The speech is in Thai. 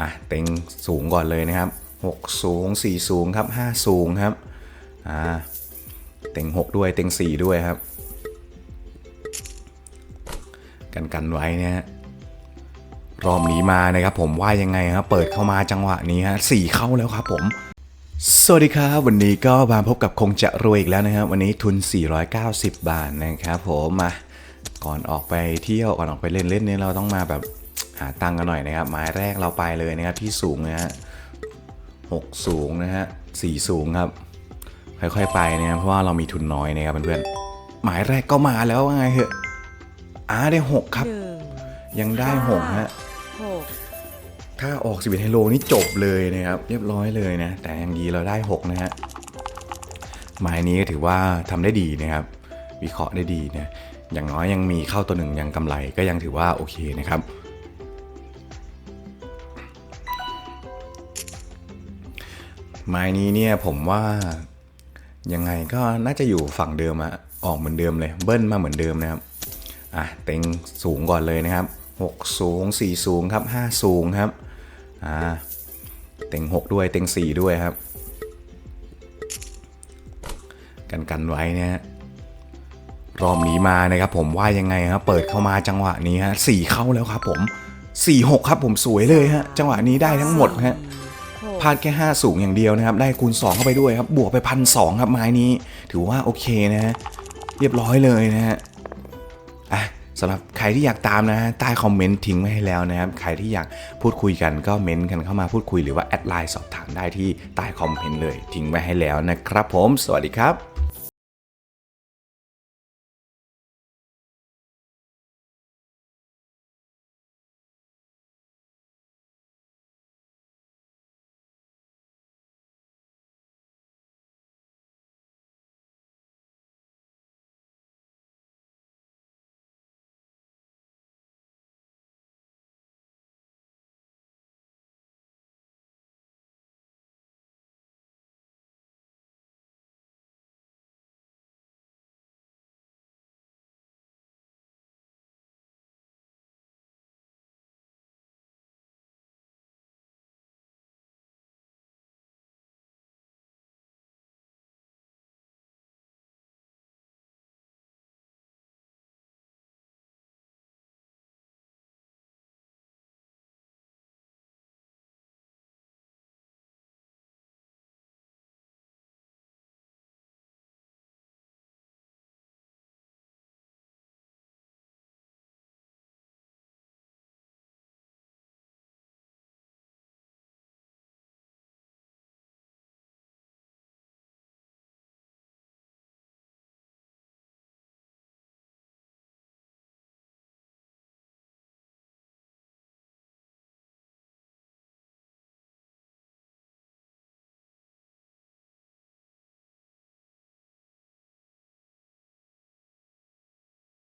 อะเต็งสูงก่อนเลยนะครับหกสูงสี่สูงครับห้าสูงครับอ่าเต็งหกด้วยเต็งสี่ด้วยครับ กันกันไว้นะฮะรอบนี้มานะครับผมว่ายังไงครับเปิดเข้ามาจังหวะนี้ฮะสี่เข้าแล้วครับผม สวัสดีครับ วันนี้ก็มาพบกับคงจะรวยอีกแล้วนะครับ วันนี้ทุน 490 บาทนะครับผมมาก่อนออกไปเที่ยวก่อนออกไปเล่นเล่นเนี่ยเราต้องมาแบบ หาตังค์กันหน่อยนะครับ หมายแรกเราไปเลยนะครับที่สูงนะฮะหกสูงนะฮะสี่สูงครับ ค่อยๆไปนะครับเพราะว่าเรามีทุนน้อยนะครับเพื่อนๆหมายแรกก็มาแล้วว่าไงเหอะอ่าได้หกครับหนึ่งยังได้หกฮะหกถ้าออก11ไฮโลนี่จบเลยนะครับ เรียบร้อยเลยนะ แต่ยังดีเราได้6นะฮะหมายนี้ก็ถือว่าทำได้ดีนะครับ วิเคราะห์ได้ดีนะอย่างน้อยยังมีเข้าตัวหนึ่งยังกำไรก็ยังถือว่าโอเคนะครับ ไม้นี้เนี่ยผมว่ายังไงก็น่าจะอยู่ฝั่งเดิมอะออกเหมือนเดิมเลย เบิ้ลมาเหมือนเดิมนะครับอะเต็งสูงก่อนเลยนะครับ 6 สูง 4 สูงครับ 5 สูงครับอ่าเต็ง 6 ด้วยเต็ง 4 ด้วยครับ กันกันไว้นะฮะรอบนี้มานะครับผมว่ายังไงครับเปิดเข้ามาจังหวะนี้ฮะสี่เข้าแล้วครับผม4 6ครับผมสวยเลยฮะจังหวะนี้ได้ทั้งหมดฮะ พลาดแค่ 5 สูงอย่างเดียวนะครับ ได้คูณ 2 เข้าไปด้วยครับ บวกไปพันสครับไม้นี้ ถือว่าโอเคนะฮะ เรียบร้อยเลยนะฮะ อะสำหรับใครที่อยากตามนะฮะใต้คอมเมนต์ทิ้งไว้ให้แล้วนะครับ ใครที่อยากพูดคุยกันก็เม้นต์กันเข้ามาพูดคุยหรือว่าแอดไลน์สอบถามได้ที่ใต้คอมเมนต์เลยทิ้งไว้ให้แล้วนะครับผม สวัสดีครับ